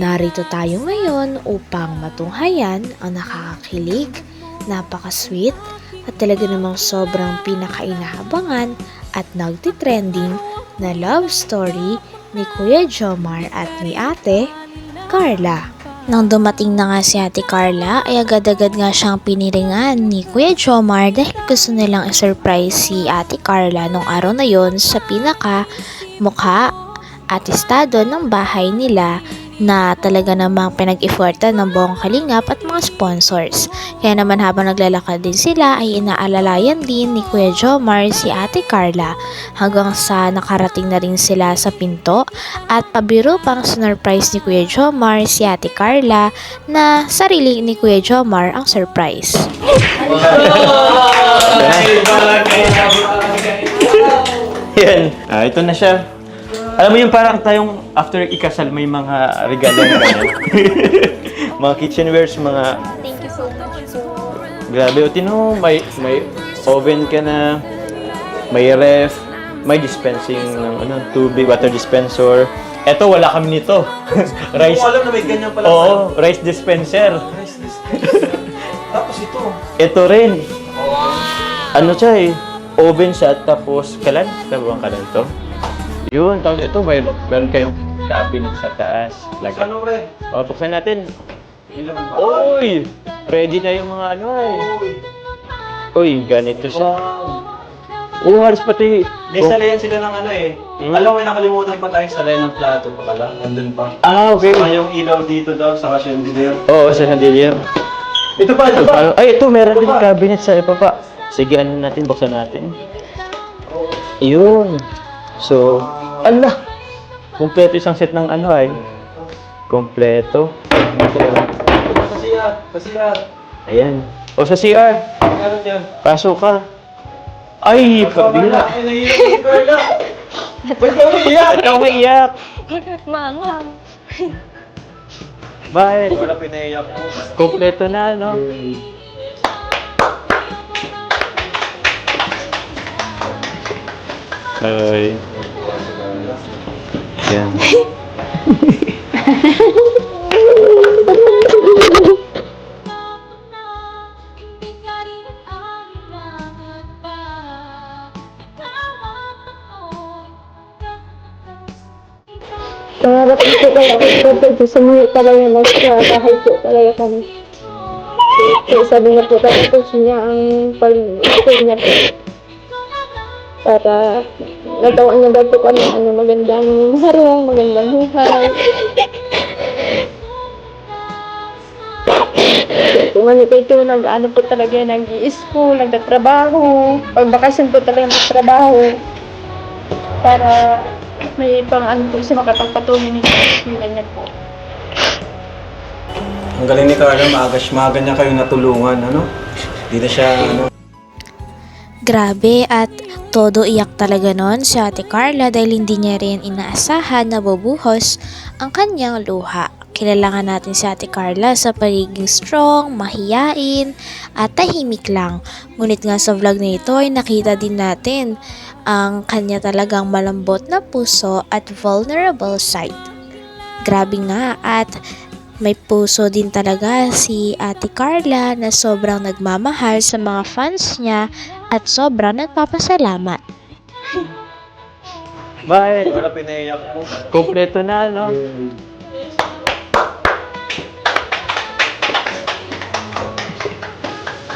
Narito tayo ngayon upang matunghayan ang nakakakilig, napaka-sweet, at talaga namang sobrang pinakainahabangan at nagtitrending na love story ni Kuya Jomar at ni Ate Carla. Nang dumating na nga si Ate Carla, ay agad-agad nga siyang piniringan ni Kuya Jomar dahil gusto nilang i-surprise si Ate Carla nung araw na yon sa pinaka mukha at estado ng bahay nila na talaga namang pinag-effortan ng buong kalingap at mga sponsors. Kaya naman habang naglalakad din sila ay inaalalayan din ni Kuya Jomar si Ate Carla hanggang sa nakarating na rin sila sa pinto at pabiro pang sinurprise ni Kuya Jomar si Ate Carla na sarili ni Kuya Jomar ang surprise. Yan. Ah, ito na siya. Alam mo yung parang tayong after ikasal may mga regalo na ganyan. mga kitchenwares, mga... Thank you so much Grabe, o tino, may, may oven ka na, may ref, may dispensing ng ano, tubig, water dispenser. Eto, wala kami nito. rice. Hindi ko alam na may ganyan pala. Oo, rice dispenser. Tapos ito. Ito rin. Ano siya eh, oven siya tapos kalan, tabang kalan to. Yun, tapos ito, may, meron kayong cabinet sa taas. Like, Ano re? oh, buksan natin. Uy! Ready na yung mga ano eh. Uy, ganito siya. Oo, halos pati. May salayan sila ng ano eh. Hmm? Alam mo, nakalimutan pa tayong salayan ng plato pa pala. Nandun pa. Ah, okay. Saka yung ilaw dito daw, saka chandelier. Oo, sa chandelier. Ito pa, ito pa! Ay, ito, meron din cabinet sa ibaba. Sige, ano natin, buksan natin. Yun. So, ala! Kompleto isang set ng ano ay. Kompleto. Pasiyat! Pasiyat! Ayan. O sa CR, Meron yan. pasok ka. Ay, kabila. Ay, nahihirap Carla! Ba't ka umiiyak? Ikaw maiyak. Mama. Bakit? Wala pinaiyak mo. Kompleto na, no? Ay. Yan. Nangarap ko talaga ako sa mga talaga nasa bahay po talaga kami. Kaya sabi niya po talaga gusto niya ang pag-school niya po. Para nagawaan niya daw po kami ano, magandang harong, magandang buhay. Kung ano po ito, nag-ano po talaga, nag-i-school, nagtatrabaho. Pag bakasyon po talaga nagtrabaho. Para may pang ano po siya makapagpatuloy ng eskwela niya po. Ang galing ni Carla, maaga, maaga niya kayo natulungan, ano? Hindi na siya, ano, Grabe at todo iyak talaga nun si Ate Carla dahil hindi niya rin inaasahan na bubuhos ang kanyang luha. Kilala nga natin si Ate Carla sa pagiging strong, mahiyain, at tahimik lang. Ngunit nga sa vlog na ito ay nakita din natin ang kanya talagang malambot na puso at vulnerable side. Grabe nga at may puso din talaga si Ate Carla na sobrang nagmamahal sa mga fans niya at sobrang nagpapasalamat. Bakit? wala pinaiyak mo. Kompleto na, no?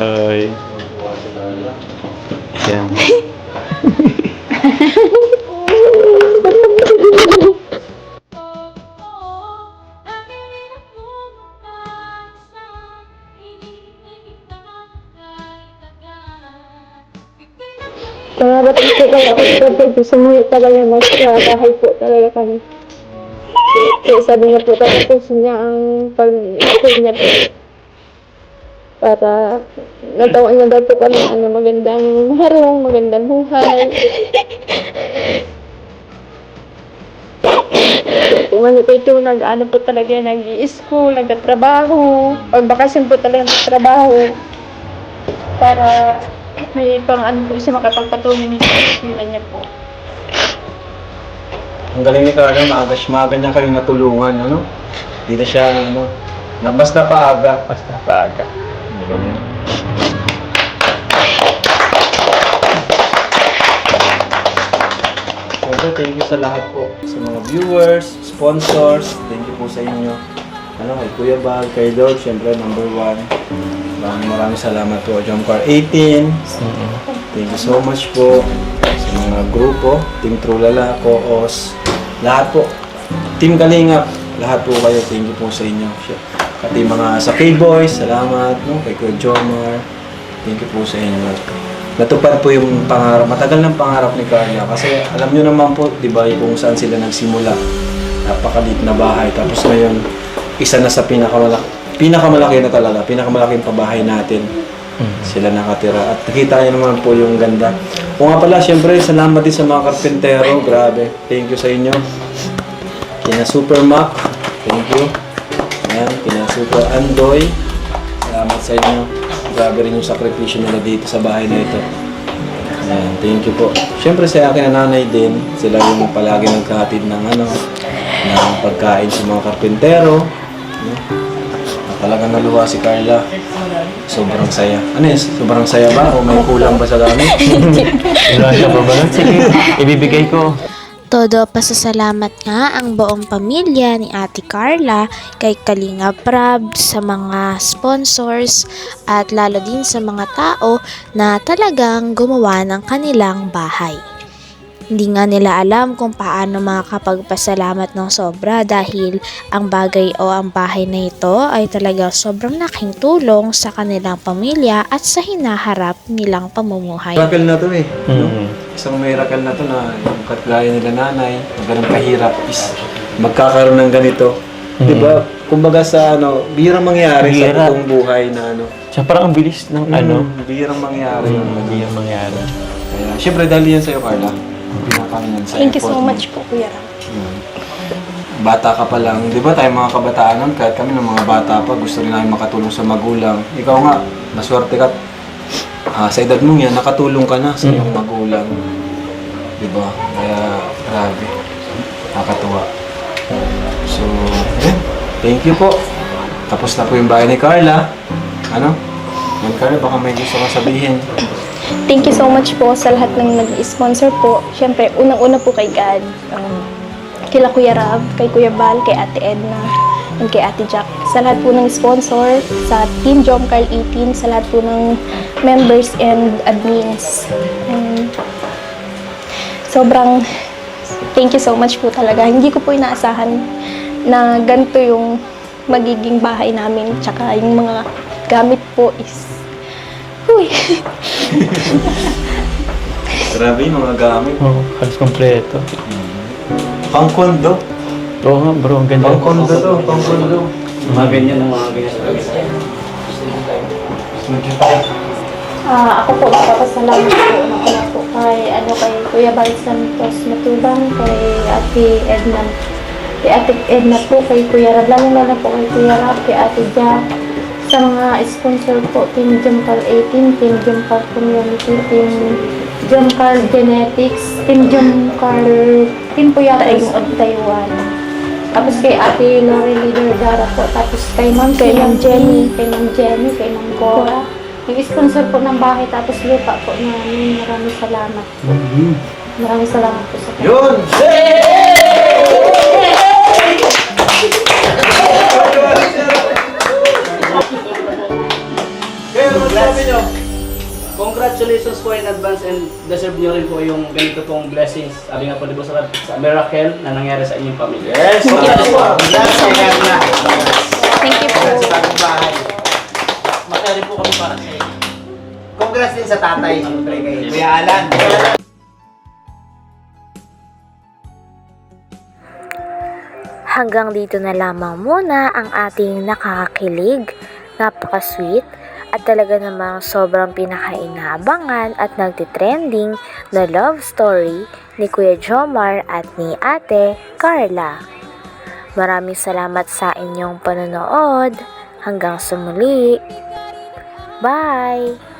Ay. Yan. Nangarap ko talaga ako gusto niya talaga nasa bahay po talaga kami. Kaya sabi niya po talaga gusto niya ang pag-school niya po. Para nagawaan niya daw po kami ano, magandang harong, magandang buhay. Kung ano po ito, nag-ano po talaga, nag-i-school, nagtatrabaho. Pag bakasyon po talaga nagtatrabaho. Para may pang ano po siya makapagpatuloy ng eskwela niya po. Ang galing ni Carla, maaga, maaga niya kayo natulungan, ano? Hindi na siya, ano, na basta paaga. Basta paaga. Ganyan. Siyempre, thank you sa lahat po. Sa mga viewers, sponsors, thank you po sa inyo. Ano, kay Kuya Bal, kay Lord, siyempre, number one. Maraming maraming salamat po. Jumcar 18, thank you so much po. Sa mga grupo, Team Trulala, Koos, lahat po. Team Kalingap, lahat po kayo, thank you po sa inyo. Pati mga sa K-Boys, salamat. No? Kay Kuya Jomar, thank you po sa inyo. Natupad po yung pangarap, matagal ng pangarap ni Carla. Kasi alam nyo naman po, di ba, kung saan sila nagsimula. Napakaliit na bahay. Tapos ngayon, isa na sa pinakamalaki, pinakamalaki na talaga, pinakamalaking pabahay natin. Sila nakatira. At nakita niyo naman po yung ganda. O nga pala, syempre, salamat din sa mga karpentero. Grabe. Thank you sa inyo. Kina Super Mac. Thank you. Ayan, kina Super Andoy. Salamat sa inyo. Grabe rin yung sakripisyo nila dito sa bahay na ito. Ayan, thank you po. Siyempre sa akin na nanay din, sila yung palagi nagkahatid ng ano, ng pagkain sa mga karpentero. No? Talagang naluwa si Carla. Sobrang saya. Ano yun? Sobrang saya ba? O may kulang ba sa gamit? Wala siya pa ba? Sige, ibibigay ko. Todo pasasalamat nga ang buong pamilya ni Ate Carla kay Kalinga Prab sa mga sponsors at lalo din sa mga tao na talagang gumawa ng kanilang bahay. Hindi nga nila alam kung paano makakapagpasalamat ng sobra dahil ang bagay o ang bahay na ito ay talagang sobrang laking tulong sa kanilang pamilya at sa hinaharap nilang pamumuhay. Miracle na to eh. Mhm. Isang miracle na to na yung katgaya nila nanay, na ganun kahirap is magkakaroon ng ganito. Di ba? Kumbaga sa ano, bihirang mangyari sa Bihira. totoong buhay na ano. Siya parang ang bilis ng ano. Mm, bihirang mangyari. Hindi yung mangyari. Kaya, syempre dahil yan sa'yo, Carla. Pinapanginan sa Thank you so much po, Kuya Ram. Mm. Bata ka pa lang, di ba tayo mga kabataan nun, kahit kami ng mga bata pa, gusto rin namin makatulong sa magulang. Ikaw nga, maswerte ka. Ah, sa edad mong yan, nakatulong ka na sa iyong magulang. Di ba? Kaya, grabe. Nakakatuwa. So, eh, thank you po. Tapos na po yung bahay ni Carla. Ano? Yan Carla, baka may gusto kang sabihin. Thank you so much po sa lahat ng nag-sponsor po. Siyempre, unang-una po kay God. Um, kila Kuya Rab, kay Kuya Bal, kay Ate Edna, and kay Ate Jack. Sa lahat po ng sponsor, sa Team Jom Carl 18, sa lahat po ng members and admins. And sobrang thank you so much po talaga. Hindi ko po inaasahan na ganito yung magiging bahay namin. Tsaka yung mga gamit po is Uy, Grabe yung mga gamit. Oo, oh, halos kompleto. Pang kondo. Oo nga bro, ang ganda. Pang kondo to, pang kondo. Mga ganyan ng mga ganyan. Ah, ako po nagpapasalamat po na una po kay ano kay Kuya Bal Santos Matubang, kay Ate Edna. Kay Ate Edna po, kay Kuya Rab, lalo lalo po kay Kuya Rab, kay Ate Jack. Sa mga sponsor po, Team Jumcar 18, Team Jumcar Community, Team Jumcar Genetics, Team Jumcar, Team Puyatos of Taiwan. Tapos kay Ate Lori Leader Dara po. Tapos kay Ma'am, kay Ma'am Jenny, kay Ma'am Jenny, kay Ma'am Cora. Yung sponsor po ng bahay tapos lupa po namin. Maraming salamat. Maraming salamat po sa kanya. Yun! Congratulations po advance and deserve nyo rin po yung ganito pong blessings. Sabi nga po di ba sa, sa miracle na nangyari sa inyong pamilya. Yes, congrats po. Congrats kay Carla. Thank you po. Congrats sa bagong bahay. Masaya rin po kami para sa inyo. Congrats din sa tatay, siyempre kay Kuya Alan. Hanggang dito na lamang muna ang ating nakakakilig, napaka-sweet, at talaga namang sobrang pinakainabangan at nagtitrending na love story ni Kuya Jomar at ni Ate Carla. Maraming salamat sa inyong panonood. Hanggang sa muli. Bye!